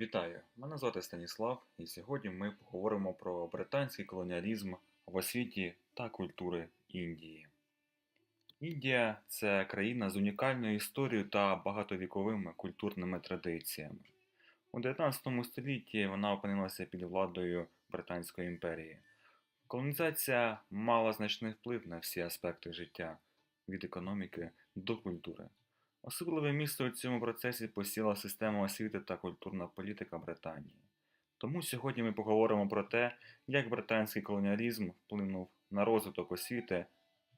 Вітаю! Мене звати Станіслав, і сьогодні ми поговоримо про британський колоніалізм в освіті та культури Індії. Індія це країна з унікальною історією та багатовіковими культурними традиціями. У 19 столітті вона опинилася під владою Британської імперії. Колонізація мала значний вплив на всі аспекти життя від економіки до культури. Особливе місце у цьому процесі посіла система освіти та культурна політика Британії. Тому сьогодні ми поговоримо про те, як британський колоніалізм вплинув на розвиток освіти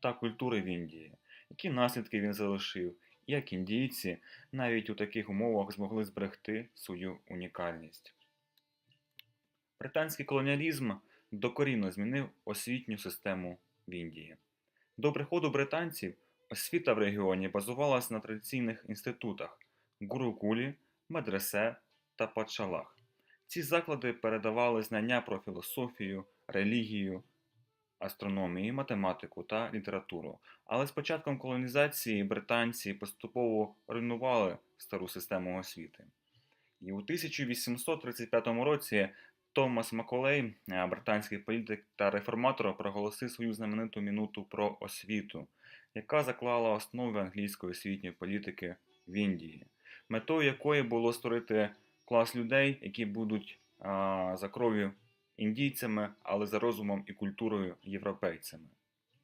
та культури в Індії, які наслідки він залишив, і як індійці навіть у таких умовах змогли зберегти свою унікальність. Британський колоніалізм докорінно змінив освітню систему в Індії. До приходу британців Освіта в регіоні базувалась на традиційних інститутах гурукулі, медресе та патшалах. Ці заклади передавали знання про філософію, релігію, астрономію, математику та літературу. Але з початком колонізації британці поступово руйнували стару систему освіти. І у 1835 році Томас Маколей, британський політик та реформатор, проголосив свою знамениту мінуту про освіту яка заклала основи англійської освітньої політики в Індії, метою якої було створити клас людей, які будуть а, за кров'ю індійцями, але за розумом і культурою європейцями.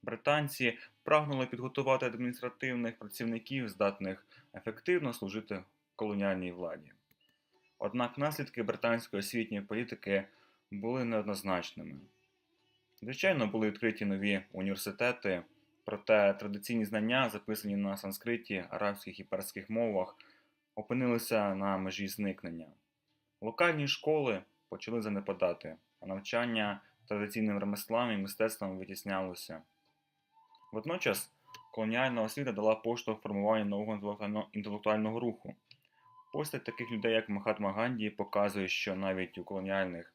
Британці прагнули підготувати адміністративних працівників, здатних ефективно служити колоніальній владі. Однак наслідки британської освітньої політики були неоднозначними. Звичайно, були відкриті нові університети. Проте традиційні знання, записані на санскриті, арабських і перських мовах, опинилися на межі зникнення. Локальні школи почали занепадати, а навчання традиційним ремеслам і мистецтвам витіснялося. Водночас колоніальна освіта дала поштовх формуванню нового інтелектуального руху. Постать таких людей, як Махатма Ганді, показує, що навіть у колоніальних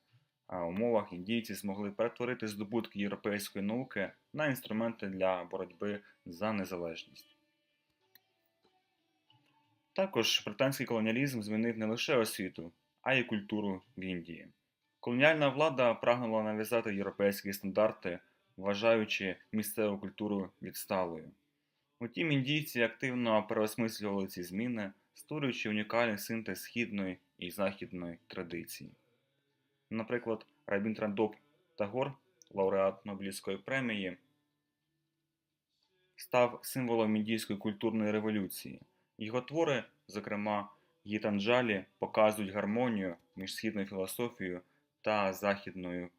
умовах індійці змогли перетворити здобутки європейської науки на інструменти для боротьби за незалежність. Також британський колоніалізм змінив не лише освіту, а й культуру в Індії. Колоніальна влада прагнула нав'язати європейські стандарти, вважаючи місцеву культуру відсталою. Утім, індійці активно переосмислювали ці зміни, створюючи унікальний синтез східної і західної традиції. Наприклад, Рабінтрандоп Тагор, лауреат Нобелівської премії, став символом індійської культурної революції. Його твори, зокрема Гітанджалі, показують гармонію між східною філософією та західною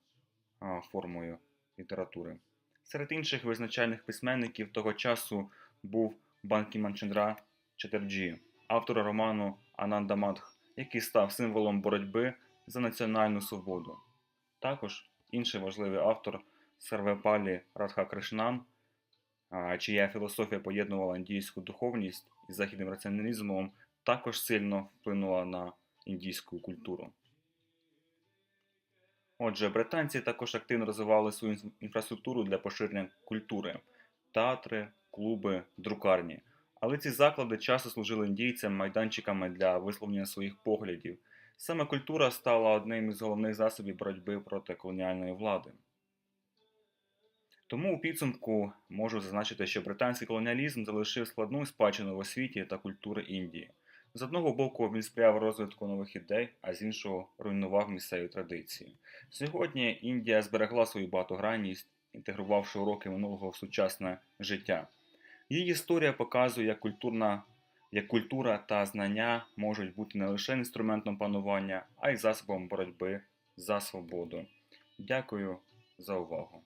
а, формою літератури. Серед інших визначальних письменників того часу був Банкі Манчендра Чатерджі, автор роману Анандамадх, який став символом боротьби за національну свободу. Також інший важливий автор Сарвепалі Радха Кришнан, чия філософія поєднувала індійську духовність із західним раціоналізмом, також сильно вплинула на індійську культуру. Отже, британці також активно розвивали свою інфраструктуру для поширення культури, театри, клуби, друкарні. Але ці заклади часто служили індійцям майданчиками для висловлення своїх поглядів. Саме культура стала одним із головних засобів боротьби проти колоніальної влади. Тому у підсумку можу зазначити, що британський колоніалізм залишив складну спадщину в освіті та культури Індії. З одного боку, він сприяв розвитку нових ідей, а з іншого руйнував місцеві традиції. Сьогодні Індія зберегла свою багатогранність, інтегрувавши уроки минулого в сучасне життя. Її історія показує, як культурна як культура та знання можуть бути не лише інструментом панування, а й засобом боротьби за свободу. Дякую за увагу!